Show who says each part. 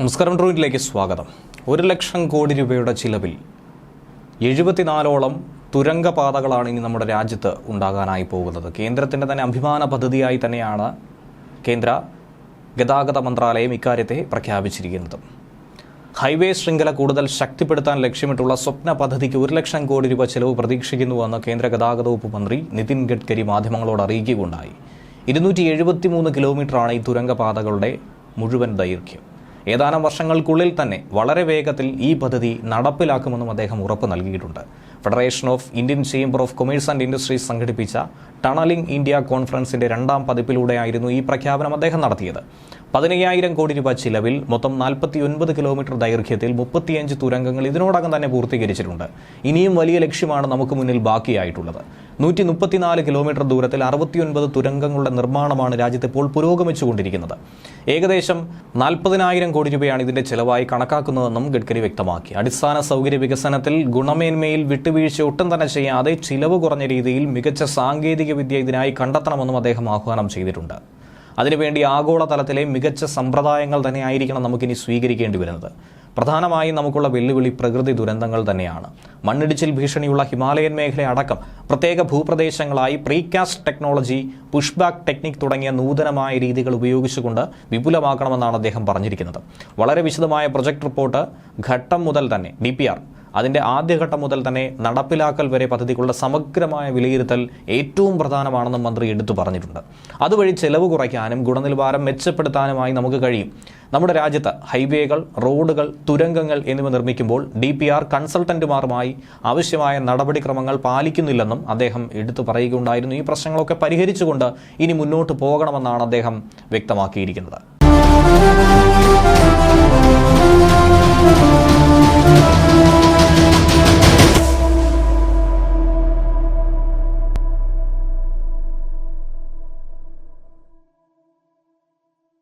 Speaker 1: നമസ്കാരം ട്രൂവിലേക്ക് സ്വാഗതം. ഒരു ലക്ഷം കോടി രൂപയുടെ ചിലവിൽ എഴുപത്തിനാലോളം തുരങ്കപാതകളാണ് ഇനി നമ്മുടെ രാജ്യത്ത് ഉണ്ടാകാനായി പോകുന്നത്. കേന്ദ്രത്തിന്റെ തന്നെ അഭിമാന പദ്ധതിയായി തന്നെയാണ് കേന്ദ്ര ഗതാഗത മന്ത്രാലയം ഇക്കാര്യത്തെ പ്രഖ്യാപിച്ചിരിക്കുന്നത്. ഹൈവേ ശൃംഖല കൂടുതൽ ശക്തിപ്പെടുത്താൻ ലക്ഷ്യമിട്ടുള്ള സ്വപ്ന പദ്ധതിക്ക് ഒരു ലക്ഷം കോടി രൂപ ചെലവ് പ്രതീക്ഷിക്കുന്നുവെന്ന് കേന്ദ്ര ഗതാഗത വകുപ്പ് മന്ത്രി നിതിൻ ഗഡ്കരി മാധ്യമങ്ങളോട് അറിയിക്കുകയുണ്ടായി. ഇരുന്നൂറ്റി എഴുപത്തിമൂന്ന് കിലോമീറ്ററാണ് ഈ തുരങ്കപാതകളുടെ മുഴുവൻ ദൈർഘ്യം. ഏതാനും വർഷങ്ങൾക്കുള്ളിൽ തന്നെ വളരെ വേഗത്തിൽ ഈ പദ്ധതി നടപ്പിലാക്കുമെന്നും അദ്ദേഹം ഉറപ്പ് നൽകിയിട്ടുണ്ട്. Federation of Indian chamber of commerce and industries സംഘടിപ്പിച്ച ടണലിംഗ് ഇന്ത്യ കോൺഫറൻസിന്റെ രണ്ടാം പതിപ്പിലൂടെയായിരുന്നു ഈ പ്രഖ്യാപനം അദ്ദേഹം നടത്തിയത്. പതിനയ്യായിരം കോടി രൂപ ചിലവിൽ മൊത്തം നാൽപ്പത്തി ഒൻപത് കിലോമീറ്റർ ദൈർഘ്യത്തിൽ മുപ്പത്തിയഞ്ച് തുരങ്കങ്ങൾ ഇതിനോടകം തന്നെ പൂർത്തീകരിച്ചിട്ടുണ്ട്. ഇനിയും വലിയ ലക്ഷ്യമാണ് നമുക്ക് മുന്നിൽ ബാക്കിയായിട്ടുള്ളത്. നൂറ്റി മുപ്പത്തിനാല് കിലോമീറ്റർ ദൂരത്തിൽ അറുപത്തിയൊൻപത് തുരങ്കങ്ങളുടെ നിർമ്മാണമാണ് രാജ്യത്ത് ഇപ്പോൾ പുരോഗമിച്ചുകൊണ്ടിരിക്കുന്നത്. ഏകദേശം നാൽപ്പതിനായിരം കോടി രൂപയാണ് ഇതിന്റെ ചെലവായി കണക്കാക്കുന്നതെന്നും ഗഡ്കരി വ്യക്തമാക്കി. അടിസ്ഥാന സൗകര്യ വികസനത്തിൽ ഗുണമേന്മയിൽ വിട്ടുവീഴ്ച ഒട്ടും തന്നെ ചെയ്യാതെ ചിലവ് കുറഞ്ഞ രീതിയിൽ മികച്ച സാങ്കേതിക വിദ്യ ഇതിനായി കണ്ടെത്തണമെന്നും അദ്ദേഹം ആഹ്വാനം ചെയ്തിട്ടുണ്ട്. അതിനുവേണ്ടി ആഗോളതലത്തിലെ മികച്ച സമ്പ്രദായങ്ങൾ തന്നെയായിരിക്കണം നമുക്കിനി സ്വീകരിക്കേണ്ടി വരുന്നത്. പ്രധാനമായും നമുക്കുള്ള വെല്ലുവിളി പ്രകൃതി ദുരന്തങ്ങൾ തന്നെയാണ്. മണ്ണിടിച്ചിൽ ഭീഷണിയുള്ള ഹിമാലയൻ മേഖല അടക്കം പ്രത്യേക ഭൂപ്രദേശങ്ങളായി പ്രീകാസ്റ്റ് ടെക്നോളജി പുഷ്ബാക്ക് ടെക്നിക് തുടങ്ങിയ നൂതനമായ രീതികൾ ഉപയോഗിച്ചുകൊണ്ട് വിപുലമാക്കണമെന്നാണ് അദ്ദേഹം പറഞ്ഞിരിക്കുന്നത്. വളരെ വിശദമായ പ്രൊജക്ട് റിപ്പോർട്ട് ഘട്ടം മുതൽ തന്നെ ഡി അതിന്റെ ആദ്യഘട്ടം മുതൽ തന്നെ നടപ്പിലാക്കൽ വരെ പദ്ധതികളുടെ സമഗ്രമായ വിലയിരുത്തൽ ഏറ്റവും പ്രധാനമാണെന്നും മന്ത്രി എടുത്തു പറഞ്ഞിട്ടുണ്ട്. അതുവഴി ചെലവ് കുറയ്ക്കാനും ഗുണനിലവാരം മെച്ചപ്പെടുത്താനുമായി നമുക്ക് കഴിയും. നമ്മുടെ രാജ്യത്ത് ഹൈവേകൾ റോഡുകൾ തുരങ്കങ്ങൾ എന്നിവ നിർമ്മിക്കുമ്പോൾ ഡി പി ആർ കൺസൾട്ടന്റുമാരുമായി ആവശ്യമായ നടപടിക്രമങ്ങൾ പാലിക്കുന്നില്ലെന്നും അദ്ദേഹം എടുത്തു പറയുകയുണ്ടായിരുന്നു. ഈ പ്രശ്നങ്ങളൊക്കെ പരിഹരിച്ചുകൊണ്ട് ഇനി മുന്നോട്ട് പോകണമെന്നാണ് അദ്ദേഹം വ്യക്തമാക്കിയിരിക്കുന്നത്.